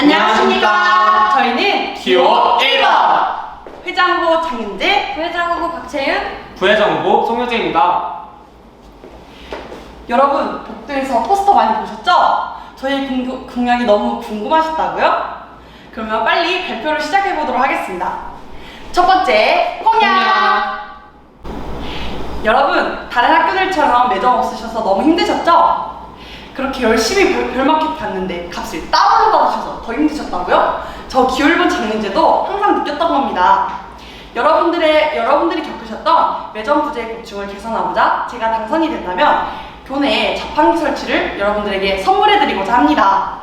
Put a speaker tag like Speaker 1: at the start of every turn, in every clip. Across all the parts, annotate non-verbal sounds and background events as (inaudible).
Speaker 1: 안녕하십니까. 저희는
Speaker 2: 기호 1번
Speaker 1: 회장부 장윤재.
Speaker 3: 부회장 후보 박채윤
Speaker 2: 부회장 후보 송효재입니다.
Speaker 1: 여러분 복도에서 포스터 많이 보셨죠? 저희 공약이 너무 궁금하셨다고요? 그러면 빨리 발표를 시작해 보도록 하겠습니다. 첫 번째 공약. 여러분 다른 학교들처럼 매점 없으셔서 너무 힘드셨죠? 그렇게 열심히 별, 별마켓 갔는데 값을 따로 받으셔서 더 힘드셨다고요? 저 기울본 장문제도 항상 느꼈던 겁니다. 여러분들의 여러분들이 겪으셨던 매점 부재 고충을 개선하고자 제가 당선이 된다면 교내에 자판기 설치를 여러분들에게 선물해드리고자 합니다.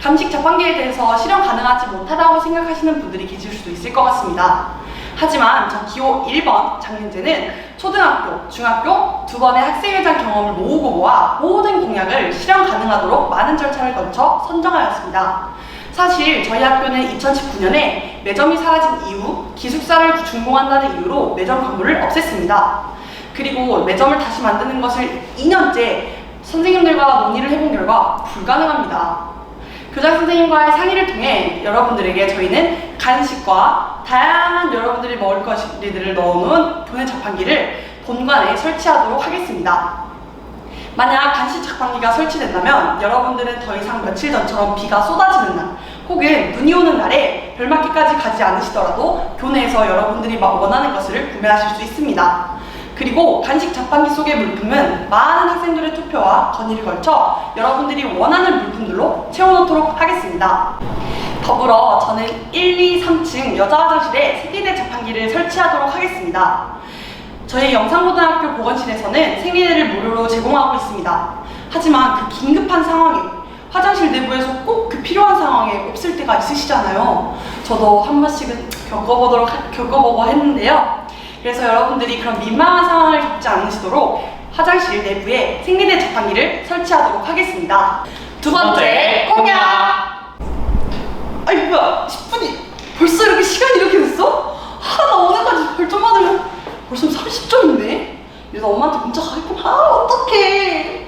Speaker 1: 간식 자판기에 대해서 실현 가능하지 못하다고 생각하시는 분들이 계실 수도 있을 것 같습니다. 하지만 저 기호 1번 장윤재는 초등학교, 중학교 두 번의 학생회장 경험을 모으고 모아 모든 공약을 실현 가능하도록 많은 절차를 거쳐 선정하였습니다. 사실 저희 학교는 2019년에 매점이 사라진 이후 기숙사를 준공한다는 이유로 매점 건물을 없앴습니다. 그리고 매점을 다시 만드는 것을 2년째 선생님들과 논의를 해본 결과 불가능합니다. 교장 선생님과의 상의를 통해 여러분들에게 저희는 간식과 다양한 여러분들이 먹을 것들을 넣어놓은 교내 자판기를 본관에 설치하도록 하겠습니다. 만약 간식 자판기가 설치된다면 여러분들은 더 이상 며칠 전처럼 비가 쏟아지는 날 혹은 눈이 오는 날에 별마켓까지 가지 않으시더라도 교내에서 여러분들이 원하는 것을 구매하실 수 있습니다. 그리고 간식 자판기 속의 물품은 많은 학생들의 투표와 건의를 걸쳐 여러분들이 원하는 물품들로 채워놓도록 하겠습니다. 더불어 저는 1, 2, 3층 여자 화장실에 생리대 자판기를 설치하도록 하겠습니다. 저희 영상고등학교 보건실에서는 생리대를 무료로 제공하고 있습니다. 하지만 그 긴급한 상황에 화장실 내부에서 꼭 그 필요한 상황에 없을 때가 있으시잖아요. 저도 한 번씩은 겪어보도록 하- 겪어보고 했는데요. 그래서 여러분들이 그런 민망한 상황을 겪지 않으시도록 화장실 내부에 생리대 자판기를 설치하도록 하겠습니다. 두 번째 공약. 아이 뭐야 10분이 벌써 이렇게 시간이 이렇게 됐어? 아 나 오늘까지 별점 받으면 벌써 30점인데 이러다 엄마한테 문자 가겠구나 아 어떡해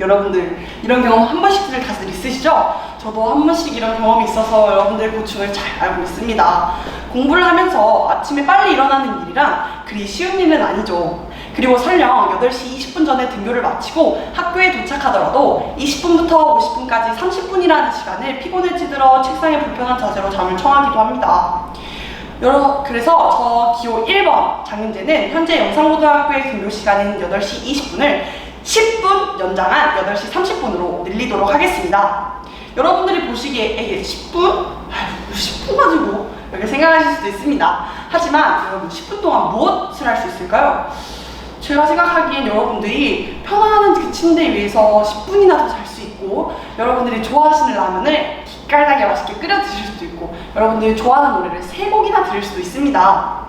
Speaker 1: 여러분들 이런 경험 한 번씩들 다들 있으시죠? 저도 한 번씩 이런 경험이 있어서 여러분들의 고충을 잘 알고 있습니다 공부를 하면서 아침에 빨리 일어나는 일이란 그리 쉬운 일은 아니죠 그리고 설령 8시 20분 전에 등교를 마치고 학교에 도착하더라도 20분부터 50분까지 30분이라는 시간을 피곤에 찌들어 책상에 불편한 자세로 잠을 청하기도 합니다. 여러, 그래서 저 기호 1번 장윤재는 현재 영상고등학교의 등교 시간인 8시 20분을 10분 연장한 8시 30분으로 늘리도록 하겠습니다. 여러분들이 보시기에 에게 10분? 아휴 10분 가지고 이렇게 생각하실 수도 있습니다. 하지만 여러분 10분 동안 무엇을 할 수 있을까요? 제가 생각하기엔 여러분들이 편안한 그 침대 위에서 10분이나 더 잘 수 있고 여러분들이 좋아하시는 라면을 기깔나게 맛있게 끓여 드실 수도 있고 여러분들이 좋아하는 노래를 세 곡이나 들을 수도 있습니다.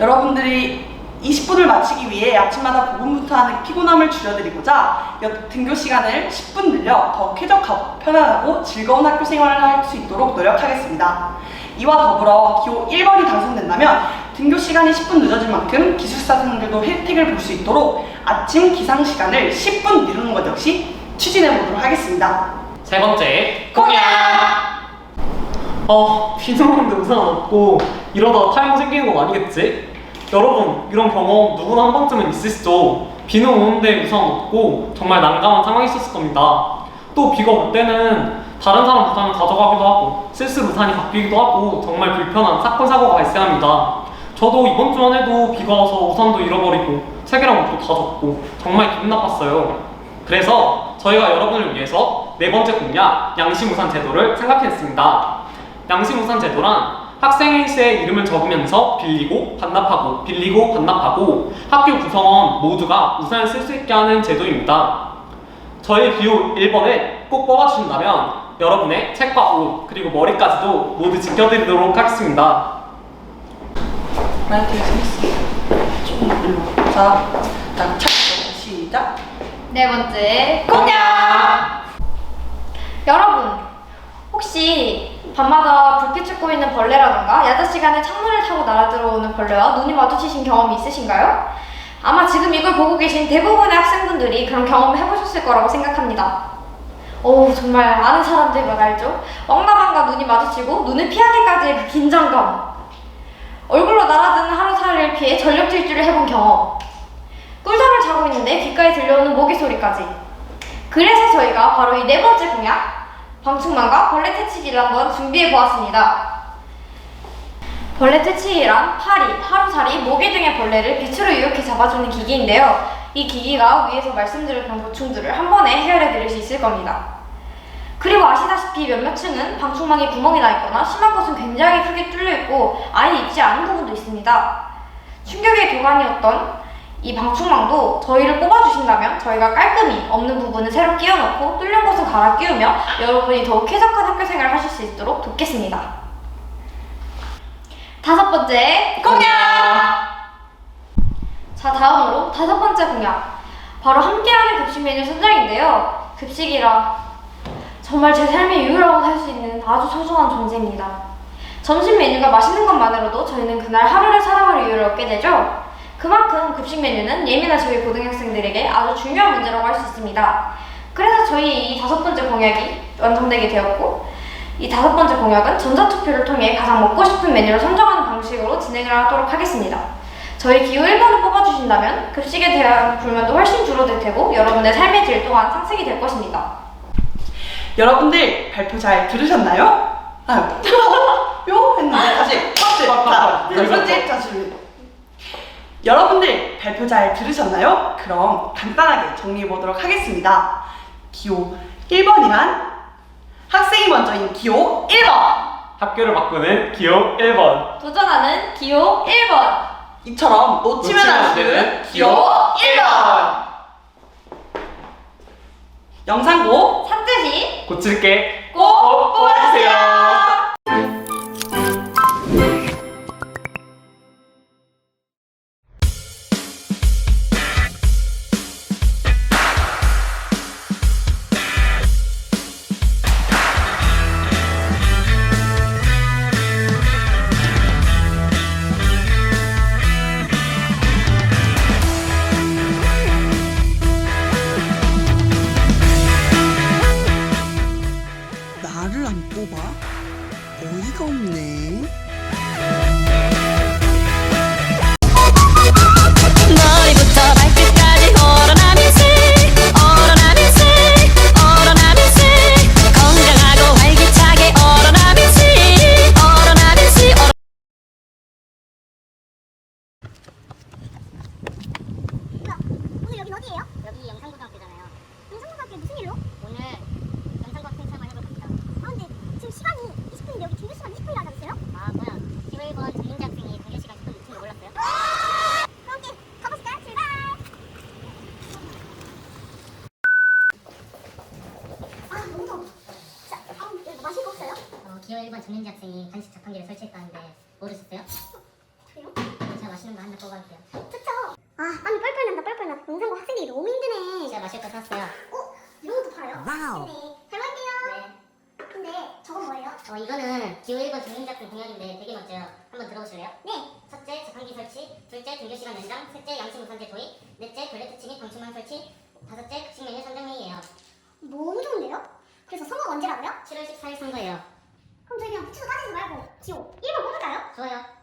Speaker 1: 여러분들이 20분을 마치기 위해 아침마다 5분부터 하는 피곤함을 줄여드리고자 여- 등교 시간을 10분 늘려 더 쾌적하고 편안하고 즐거운 학교 생활을 할 수 있도록 노력하겠습니다. 이와 더불어 기호 1번이 당선된다면 등교 시간이 10분 늦어질 만큼 기숙사생들도 혜택을 볼 수 있도록 아침 기상 시간을 10분 미루는 것 역시 추진해 보도록 하겠습니다.
Speaker 2: 세 번째 공약. 어, 비도 오는데 우산 안 없고 이러다 탈모 생기는 건 아니겠지? 여러분 이런 경험 누구나 한 번쯤은 있으시죠? 비는 오는데 우산 없고 정말 난감한 상황이 있었을 겁니다. 또 비가 올 때는 다른 사람 우산을 가져가기도 하고 실수로 우산이 바뀌기도 하고 정말 불편한 사건 사고가 발생합니다. 저도 이번 주만 해도 비가 와서 우산도 잃어버리고 책이랑 옷도 다 젖고 정말 기분 나빴어요. 그래서 저희가 여러분을 위해서 네 번째 공약 양심 우산 제도를 생각했습니다. 양심 우산 제도란 학생일 시에 이름을 적으면서 빌리고 반납하고 빌리고 반납하고 학교 구성원 모두가 우산을 쓸 수 있게 하는 제도입니다. 저희 기호 1번을 꼭 뽑아주신다면 여러분의 책과 옷 그리고 머리까지도 모두 지켜드리도록 하겠습니다.
Speaker 1: 재밌어. 조금 일로. 자, 자, 차, 시작.
Speaker 3: 네 번째
Speaker 1: 공약!
Speaker 3: 여러분 혹시 밤마다 불빛 쫓고 있는 벌레라던가 야자 시간에 창문을 타고 날아들어오는 벌레와 눈이 마주치신 경험이 있으신가요? 아마 지금 이걸 보고 계신 대부분의 학생분들이 그런 경험을 해보셨을 거라고 생각합니다. 오 정말 아는 사람들만 알죠? 왕나방과 눈이 마주치고 눈을 피하기까지의 그 긴장감 얼굴로 날아드는 하루살이를 피해 전력 질주를 해본 경험 꿀잠을 자고 있는데 귓가에 들려오는 모기 소리까지 그래서 저희가 바로 이 네 번째 공약 방충망과 벌레 퇴치기를 한번 준비해 보았습니다 벌레 퇴치기란 파리, 하루살이, 모기 등의 벌레를 빛으로 유혹해 잡아주는 기기인데요. 이 기기가 위에서 말씀드렸던 고충들을 한 번에 해결해 드릴 수 있을 겁니다. 그리고 아시다시피 몇몇 층은 방충망에 구멍이 나 있거나 심한 곳은 굉장히 크게 뚫려 있고 아예 있지 않은 부분도 있습니다. 충격의 교관이었던 이 방충망도 저희를 뽑아주신다면 저희가 깔끔히 없는 부분은 새로 끼워놓고 뚫린 곳은 갈아 끼우며 여러분이 더욱 쾌적한 학교 생활을 하실 수 있도록 돕겠습니다. 다섯 번째! 자 다음으로 다섯 번째 공약. 바로 함께하는 급식 메뉴 선정인데요. 급식이라 정말 제 삶의 이유라고 할수 있는 아주 소중한 존재입니다. 점심 메뉴가 맛있는 것만으로도 저희는 그날 하루를 살아갈 이유를 얻게 되죠. 그만큼 급식 메뉴는 예민한 저희 고등학생들에게 아주 중요한 문제라고 할 수 있습니다. 그래서 저희 이 다섯 번째 공약이 완성되게 되었고 이 다섯 번째 공약은 전자투표를 통해 가장 먹고 싶은 메뉴를 선정하는 방식으로 진행을 하도록 하겠습니다. 저희 기호 1번을 뽑아주신다면 급식에 대한 불만도 훨씬 줄어들 테고 여러분의 삶의 질 또한 상승이 될 것입니다.
Speaker 1: 여러분들 발표 잘 들으셨나요? 아, (laughs) 요 했는데 다시.
Speaker 2: 빡, 빡,
Speaker 1: 자,
Speaker 2: 빡.
Speaker 1: 네, 번째 자신. 여러분들 발표 잘 들으셨나요? 그럼 간단하게 정리해 보도록 하겠습니다. 기호 1번이란 학생이 먼저인 기호 1번.
Speaker 2: 학교를 바꾸는 기호 1번.
Speaker 3: 도전하는 기호 1번.
Speaker 1: 이처럼 놓치면 안 되는 기호 1번. 영상고
Speaker 3: 산뜻이
Speaker 2: 고칠게.
Speaker 3: 꼭 뽑아주세요.
Speaker 4: 어이가 없네.
Speaker 5: 어, 기호 1번
Speaker 6: 정민지 학생이 간식 자판기를 설치했다는데 모르셨어요?
Speaker 5: 그래요?
Speaker 6: 제가 맛있는 거 하나 뽑아올게요.
Speaker 5: 좋죠. 아 땀이 뻘뻘 난다 뻘뻘 나. 영상고 학생들이 너무 힘드네.
Speaker 6: 제가 마실 거 샀어요.
Speaker 5: 어? 이런 것도 팔아요?
Speaker 4: 와우.
Speaker 5: 네. 잘 먹을게요.
Speaker 6: 네.
Speaker 5: 근데 저건 뭐예요?
Speaker 6: 어, 이거는 기호 1번 정민지 학생 공약인데 되게 멋져요. 한번 들어보실래요?
Speaker 5: 네.
Speaker 6: 첫째, 자판기 설치. 둘째, 등교 시간 연장. 셋째, 양식 우선제 도입. 넷째, 특치 및 방충망 설치. 다섯째, 급식 메뉴 선정 회의예요.
Speaker 5: 너무 좋은데요? 그래서 선거가 언제라고요?
Speaker 6: 7월 14일 선거예요.
Speaker 5: 그럼 저희 그냥 붙여서 따지지 말고 기호 1번 뽑을까요?
Speaker 6: 좋아요.